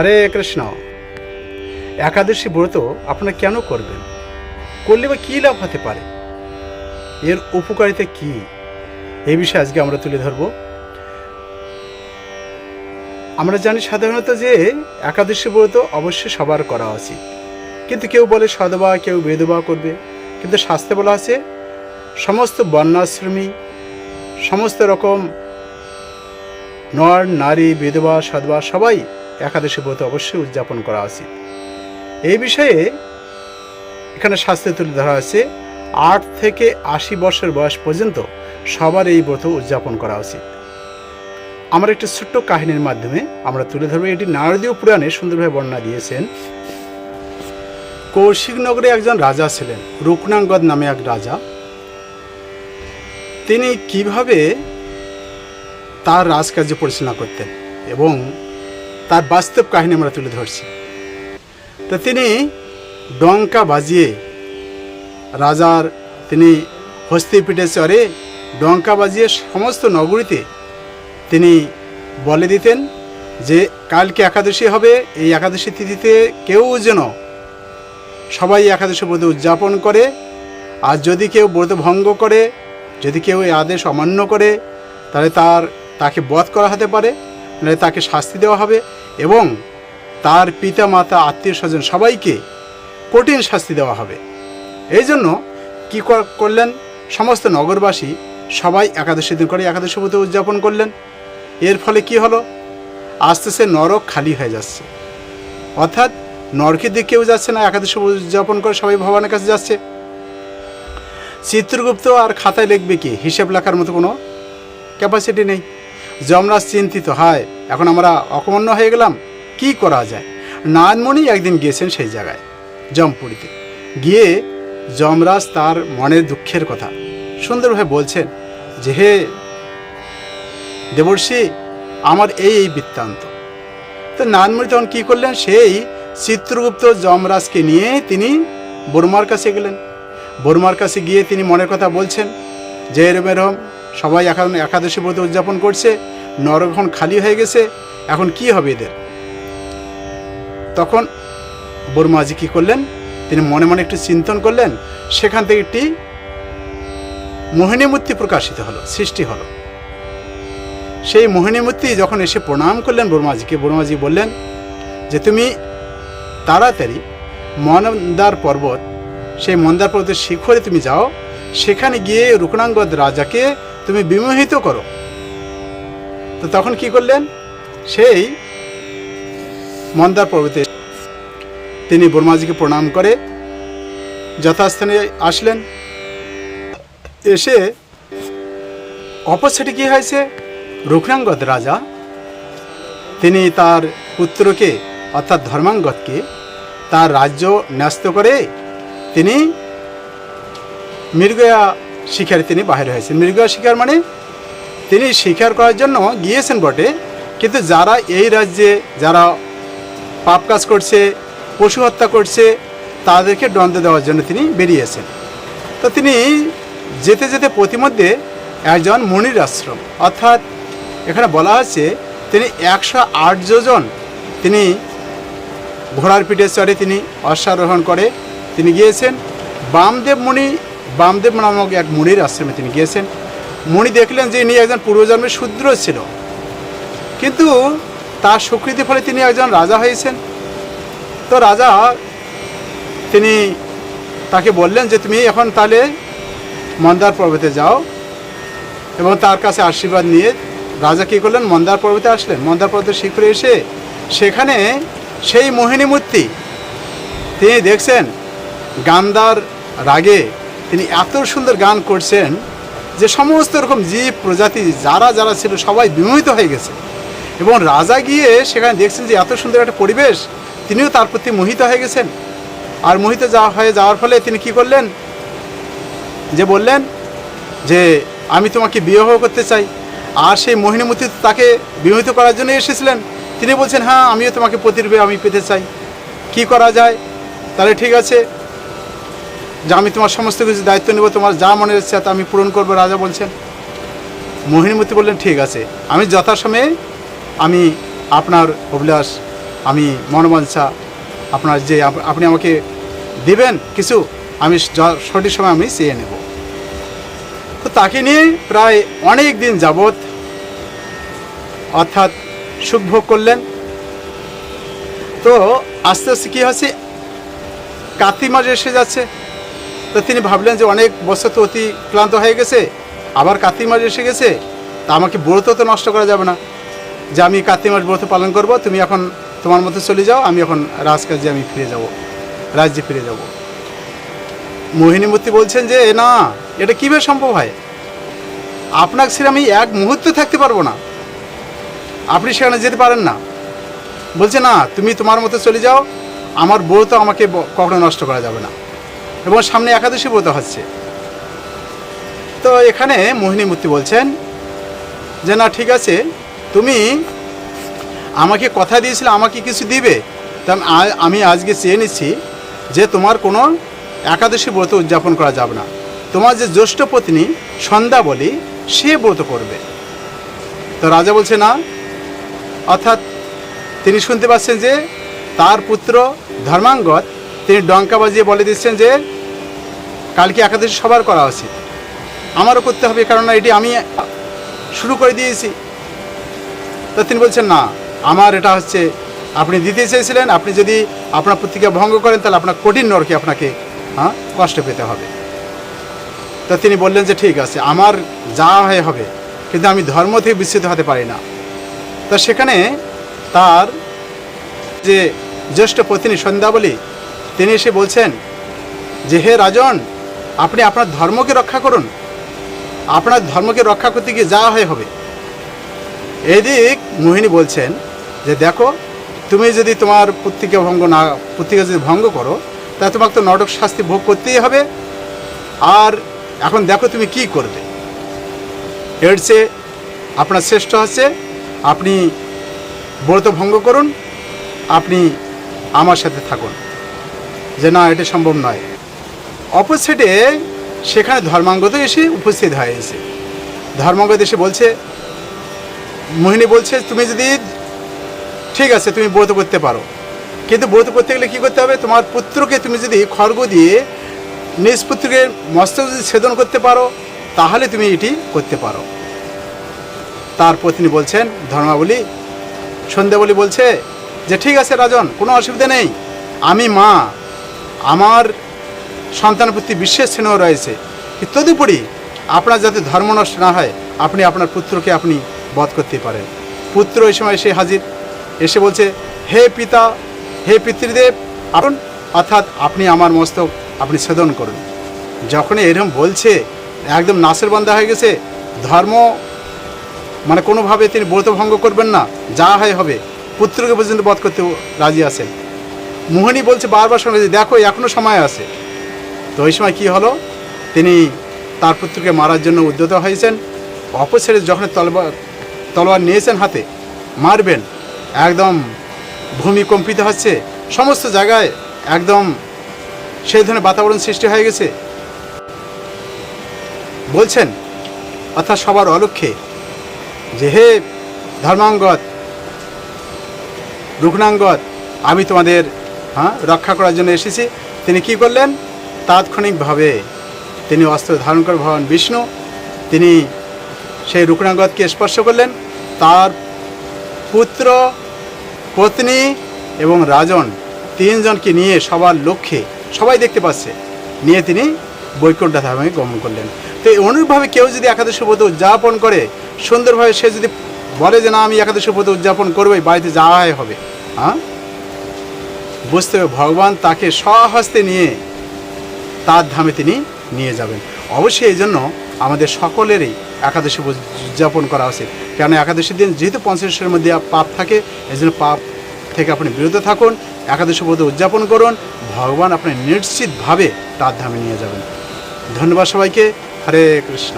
হরে কৃষ্ণ। একাদশী ব্রত আপনারা কেন করবেন? করলে বা কী লাভ হতে পারে? এর উপকারিতা কি? এই বিষয়ে আজকে আমরা তুলে ধরব। আমরা জানি সাধারণত যে একাদশী ব্রত অবশ্যই সবার করা উচিত। কিন্তু কেউ বলে সদবা কেউ বেদবা করবে। কিন্তু শাস্ত্রে বলা আছে, সমস্ত বন্যাশ্রমী সমস্ত রকম নর, নারী বিধবা সদবা সবাই একাদশী ব্রত অবশ্যই উদযাপন করা উচিত। এই বিষয়ে এখানে শাস্ত্রে তুলে ধরা আছে আট থেকে আশি বছর বয়স পর্যন্ত সবার এই ব্রত উদযাপন করা উচিত। আমার একটি ছোট্ট কাহিনীর মাধ্যমে আমরা তুলে ধরবো। এটি নারদীয় পুরাণে সুন্দরভাবে বর্ণনা দিয়েছেন। কৌশিক নগরে একজন রাজা ছিলেন রুকনাঙ্গদ নামে এক রাজা। তিনি কীভাবে তার রাজকার্য পরিচালনা করতেন এবং তার বাস্তব কাহিনী আমরা তুলে ধরছি। তো তিনি ডঙ্কা বাজিয়ে রাজার তিনি হস্তিপিঠে চড়ে ডঙ্কা বাজিয়ে সমস্ত নগরীতে তিনি বলে দিতেন যে কালকে একাদশী হবে? এই একাদশী তিথিতে কেউ যেন সবাই একাদশী ব্রত উদযাপন করে, আর যদি কেউ ব্রত ভঙ্গ করে, যদি কেউ এই আদেশ অমান্য করে, তাহলে তার, তাকে বধ করা হতে পারে। নাহলে তাকে শাস্তি দেওয়া হবে এবং তার পিতা, মাতা, আত্মীয় স্বজন সবাইকে কঠিন শাস্তি দেওয়া হবে। এই জন্য কী করলেন? সমস্ত নগরবাসী সবাই একাদশী দিন করে একাদশী ব্রত উদযাপন করলেন। এর ফলে কি হলো? আস্তে আস্তে নরক খালি হয়ে যাচ্ছে। অর্থাৎ নরকের দিকে কেউ যাচ্ছে না, একাদশী উদযাপন করে সবাই ভগবানের কাছে যাচ্ছে। চিত্রগুপ্ত আর খাতায় লিখবে কি? হিসেব লেখার মতো কোনো ক্যাপাসিটি নেই। যমরাজ চিন্তিত, হয়, এখন আমরা অকমন্য হয়ে গেলাম? কি করা যায়? নারায়ণমণি একদিন গিয়েছেন সেই জায়গায় জমপুরিতে গিয়ে যমরাজ তার মনের দুঃখের কথা সুন্দরভাবে বলছেন যে, হে দেবর্ষি, আমার এই এই বৃত্তান্ত। তো নারায়ণমণি তখন কী করলেন? সেই চিত্রগুপ্ত যমরাজকে নিয়ে তিনি বর্মার কাছে গেলেন। বর্মার কাছে গিয়ে তিনি মনের কথা বলছেন যে, এরম এরম সবাই এখন একাদশী ব্রত উদযাপন করছে, নরক এখন খালি হয়ে গেছে, এখন কি হবে এদের? তখন বর্মাজি কি করলেন? তিনি মনে মনে একটু চিন্তন করলেন, সেখান থেকে একটি মোহিনী মূর্তি প্রকাশিত হলো, সৃষ্টি হলো। সেই মোহিনী মূর্তি যখন এসে প্রণাম করলেন বর্মাজিকে বর্মাজি বললেন যে তুমি তাড়াতাড়ি মন্দার পর্বত, সেই মন্দার পর্বতের শিখরে তুমি যাও, সেখানে গিয়ে রুকনাঙ্গদ রাজাকে তুমি বিমোহিত করো। তো তখন কি করলেন? সেই মন্দার পর্বতে তিনি বর্মাজিকে প্রণাম করে যথাস্থানে আসলেন। এসে অপর কি হয়েছে? রুকনাঙ্গদ রাজা, তিনি তার পুত্রকে, অর্থাৎ ধর্মাঙ্গদকে, তার রাজ্য ন্যস্ত করে তিনি মৃগয়া শিকারে তিনি বাহির হয়েছেন। মৃগয়া শিকার মানে তিনি শিকার করার জন্য গিয়েছেন বটে, কিন্তু যারা এই রাজ্যে যারা পাপ কাজ করছে, পশু হত্যা করছে, তাদেরকে দণ্ড দেওয়ার জন্য তিনি বেরিয়েছেন। তো তিনি যেতে যেতে প্রতিমধ্যে একজন মনির আশ্রম, অর্থাৎ এখানে বলা আছে তিনি একশো আট জন তিনি ঘোড়ার পিঠে চড়ে তিনি অশ্বারোহণ করে তিনি গিয়েছেন। বামদেব মুনি বামদেব নামক এক মুনির আশ্রমে তিনি গিয়েছেন। মুনি দেখলেন যে ইনি একজন পূর্বজন্মের শূদ্র ছিল। কিন্তু তার স্বীকৃতি ফলে তিনি একজন রাজা হয়েছেন। তো রাজা তিনি তাকে বললেন যে, তুমি এখন তাহলে মন্দার পর্বতে যাও এবং তার কাছে আশীর্বাদ নিয়ে রাজা কী করলেন? মন্দার পর্বতে আসলেন। মন্দার পর্বতের শিখরে এসে সেখানে সেই মোহিনী মূর্তি তিনি দেখছেন গান্ধার রাগে তিনি এত সুন্দর গান করছেন যে সমস্ত রকম জীব, প্রজাতি, যারা যারা ছিল সবাই বিমোহিত হয়ে গেছে। এবং রাজা গিয়ে সেখানে দেখছেন যে এত সুন্দর একটা পরিবেশ, তিনিও তার প্রতি মোহিত হয়ে গেছেন। আর মোহিত যাওয়া হয়ে যাওয়ার ফলে তিনি কি করলেন? যে বললেন যে, আমি তোমাকে বিবাহ করতে চাই। আর সেই মোহিনী মূর্তি তাকে বিমোহিত করার জন্য এসেছিলেন। তিনি বলছেন হ্যাঁ আমিও তোমাকে প্রতিরূপে আমি পেতে চাই। কি করা যায়? তাহলে ঠিক আছে যে আমি তোমার সমস্ত কিছু দায়িত্ব নেব, তোমার যা মনে হচ্ছে তা আমি পূরণ করব, রাজা বলছেন। মোহিনীমূর্তি বললেন, ঠিক আছে। আমি যথাসময়ে আমি আপনার অভিলাষ, আমি মনোবাঞ্ছা আপনার যে আপনি আমাকে দিবেন কিছু, আমি সঠিক সময় আমি চেয়ে নেব। তো তাকে নিয়ে প্রায় অনেক দিন যাবৎ অর্থাৎ সুখভোগ করলেন। তো আস্তে আস্তে কী হচ্ছে? কার্তিক মাস এসে যাচ্ছে। তো তিনি ভাবলেন যে অনেক বছর তো অতি ক্লান্ত হয়ে গেছে, আবার কার্তিক মাস এসে গেছে, তা আমাকে ব্রত তো নষ্ট করা যাবে না। যে আমি কার্তিক মাস ব্রত পালন করব, তুমি এখন তোমার মতো চলে যাও, আমি এখন রাজকাজে আমি ফিরে যাব, রাজ্যে ফিরে যাব। মোহিনীমূর্তি বলছেন যে, এ না, এটা কীভাবে সম্ভব হয়? আপনার ছেড়ে আমি এক মুহূর্ত থাকতে পারব না। আপনি সেখানে যেতে পারেন না। বলছে, না, তুমি তোমার মতো চলে যাও, আমার বউ তো আমাকে কখনো নষ্ট করা যাবে না। এবং সামনে একাদশী ব্রত হচ্ছে। তো এখানে মোহিনী মূর্তি বলছেন যে, না, ঠিক আছে, তুমি আমাকে কথা দিয়েছিলে, আমাকে কিছু দিবে। তা আমি আজকে চেয়ে নিচ্ছি যে তোমার কোনো একাদশী ব্রত উদযাপন করা যাবে না। তোমার যে জ্যৈষ্ঠ পত্নী সন্ধ্যা বলি, সে ব্রত করবে। তো রাজা বলছে, না। অর্থাৎ তিনি শুনতে পাচ্ছেন যে তার পুত্র ধর্মাঙ্গদ তিনি ডঙ্কা বাজিয়ে বলে দিচ্ছেন যে, কালকে একাদশী সবার করা উচিত। আমারও করতে হবে কারণ এটি আমি শুরু করে দিয়েছি। তো তিনি বলছেন, না, আমার এটা হচ্ছে, আপনি দিতে চেয়েছিলেন, আপনি যদি আপনার প্রতিজ্ঞা ভঙ্গ করেন, তাহলে আপনার কঠিন নরকে আপনাকে হ্যাঁ কষ্ট পেতে হবে। তো তিনি বললেন যে, ঠিক আছে, আমার যা হয় হবে, কিন্তু আমি ধর্ম থেকে বিচ্ছিত হতে পারি না। তো সেখানে তার যে জ্যেষ্ঠ পত্নী সন্ধ্যাবলী তিনি এসে বলছেন, যে হে রাজন, আপনি আপনার ধর্মকে রক্ষা করুন। আপনার ধর্মকে রক্ষা করতে গিয়ে যা হয় হবে। এদিক মোহিনী বলছেন, যে দেখো, তুমি যদি তোমার প্রতিজ্ঞা ভঙ্গ না প্রতিজ্ঞা যদি ভঙ্গ করো তাহলে তোমাকে তো নটক শাস্তি ভোগ করতেই হবে। আর এখন দেখো তুমি কি করবে। এর চেয়ে আপনার শ্রেষ্ঠ হচ্ছে, আপনি ব্রত ভঙ্গ করুন, আপনি আমার সাথে থাকুন। যে না, এটা সম্ভব নয়। অপোজিটে সেখানে ধর্মাঙ্গত এসে উপস্থিত হয়েছে ধর্মাঙ্গত এসে বলছে, মোহিনী বলছে, তুমি যদি, ঠিক আছে, তুমি ব্রত করতে পারো। কিন্তু ব্রত করতে গেলে কী করতে হবে? তোমার পুত্রকে তুমি যদি খর্গ দিয়ে নিজ পুত্রকে মস্তক যদি ছেদন করতে পারো, তাহলে তুমি এটি করতে পারো। তার পত্নী বলছেন, ধর্মাবলী, সন্ধ্যাবলী বলছে যে, ঠিক আছে রাজন, কোনো অসুবিধা নেই। আমি মা আমার সন্তানের প্রতি বিশেষ স্নেহ রয়েছে। তদুপরি আপনার যাতে ধর্ম নষ্ট না হয়, আপনি আপনার পুত্রকে আপনি বধ করতে পারেন। পুত্র এই সময় এসে হাজির। এসে বলছে, হে পিতা, হে পিতৃদেব, আপন, অর্থাৎ আপনি আমার মস্তক আপনি ছেদন করুন। যখনই এরকম বলছে, একদম নাসের বান্ধা হয়ে গেছে, ধর্ম মানে কোনোভাবে তিনি ব্রত ভঙ্গ করবেন না, যা হয় হবে। পুত্রকে পর্যন্ত বধ করতে রাজি আছেন। মোহিনী বলছে বারবার সঙ্গে যে দেখো এখনও সময় আছে। তো ওই সময় কী হলো? তিনি তার পুত্রকে মারার জন্য উদ্যত হয়েছেন। অপসেরে যখন তলবার তলোয়ার নিয়েছেন হাতে, মারবেন, একদম ভূমি কম্পিত হচ্ছে, সমস্ত জায়গায় একদম সেই ধরনের বাতাবরণ সৃষ্টি হয়ে গেছে। বলছেন, অর্থাৎ সবার অলক্ষ্যে যে, হে ধর্মাঙ্গত রুগ্নাঙ্গত আমি তোমাদের হ্যাঁ রক্ষা করার জন্য এসেছি। তিনি কি করলেন? তাৎক্ষণিকভাবে তিনি অস্ত্র ধারণ করে ভগবান বিষ্ণু, তিনি সেই রুগ্নাঙ্গতকে স্পর্শ করলেন। তার পুত্র, পত্নী এবং রাজন তিনজনকে নিয়ে সবার লক্ষ্যে সবাই দেখতে পাচ্ছে। নিয়ে তিনি বৈকুণ্ঠ ধামে গমন করলেন। তো অনুরূপভাবে কেউ যদি একাদশী ব্রত উদযাপন করে, সুন্দরভাবে সে যদি বলে যে, না, আমি একাদশী ব্রত উদযাপন করবোই, বাড়িতে যাওয়াই হবে। হ্যাঁ? বুঝতে হবে ভগবান তাকে স্বহস্তে নিয়ে তার ধামে তিনি নিয়ে যাবেন। অবশ্যই এই জন্য আমাদের সকলেরই একাদশী উদযাপন করা উচিত। কেন একাদশীর দিন যেহেতু পঞ্চাশের মধ্যে পাপ থাকে, এই জন্য পাপ থেকে আপনি বিরত থাকুন, একাদশী ব্রত উদযাপন করুন, ভগবান আপনি নিশ্চিতভাবে তার ধামে নিয়ে যাবেন। ধন্যবাদ সবাইকে। হরে কৃষ্ণ।